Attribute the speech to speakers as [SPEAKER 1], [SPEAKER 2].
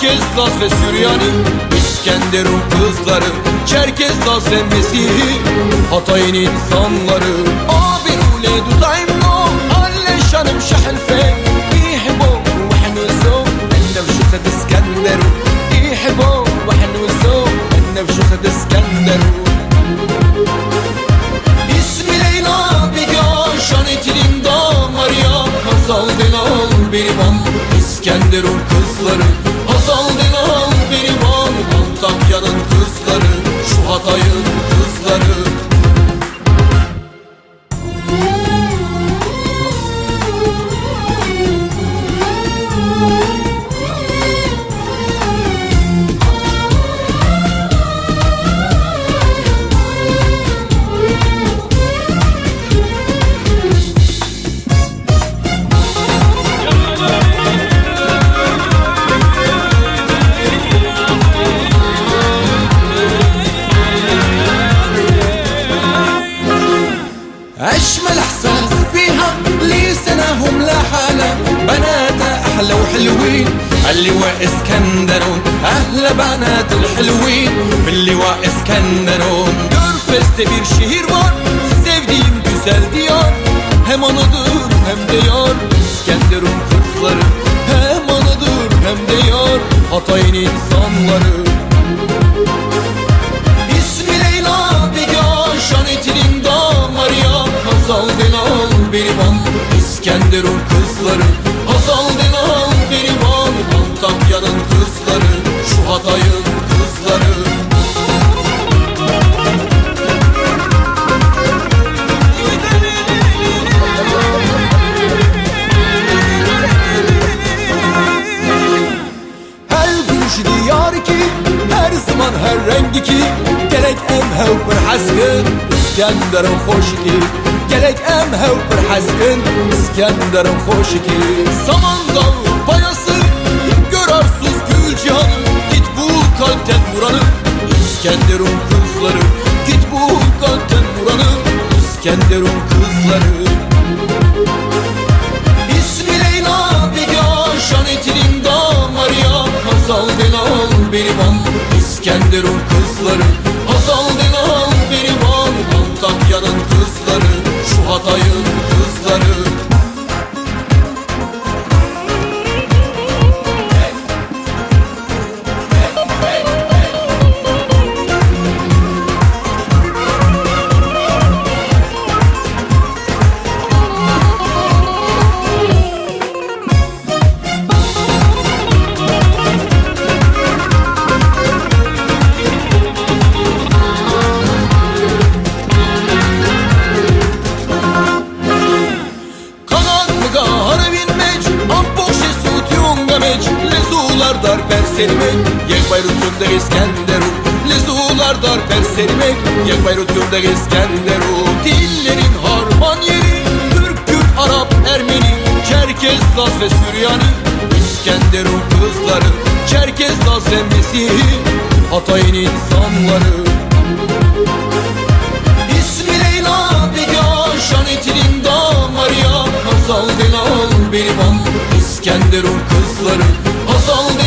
[SPEAKER 1] Çerkez, Laz ve Süryani İskenderun kızları Çerkez, Laz ve Mesih Hatay'ın insanları. Abi ule dudayım أشمل إحساس فيها لي سناهم لا حالة بنات أحلى وحلوين اللواء إسكندرون. أهل بنات الحلوين باللواء إسكندرون. دور فيست بير شهير بار سيفدين بسال ديار. هم أنا هم ديار. إسكندرون قصر هم أنا هم ديار. هطيني صنلرون İskenderun kızları. Hazal Delal Berivan Antakya'nın kızları. Şu Hatay'ın kızları. Her gülüşü diyar ki Her zaman her rengi ki Gerek em hev İskender'in Gerek em hev bir haskın İskender'in hoş ki Samandağ payası Görarsız gül cihanı. Git bul kalpten vuranı İskenderun kızları. Git bul kalpten vuranı İskenderun kızları. İsmi Leyla Bigah Şanetilim damar ya. Hazal Delal Berivan İskenderun kızları Berserimek Yek bayrutunda İskenderun. Lezular dar berserimek Yek bayrutunda İskenderun. Dillerin harman yeri. Türk, Kürt, Arap, Ermeni. Çerkez, Laz ve Süryani. İskenderun kızları. Çerkez, Laz ve Mesih Hatay'ın insanları. İsmi Leyla Bigah Şanetilim damar ya. Hazal Delal Berivan İskenderun kızları. Hazal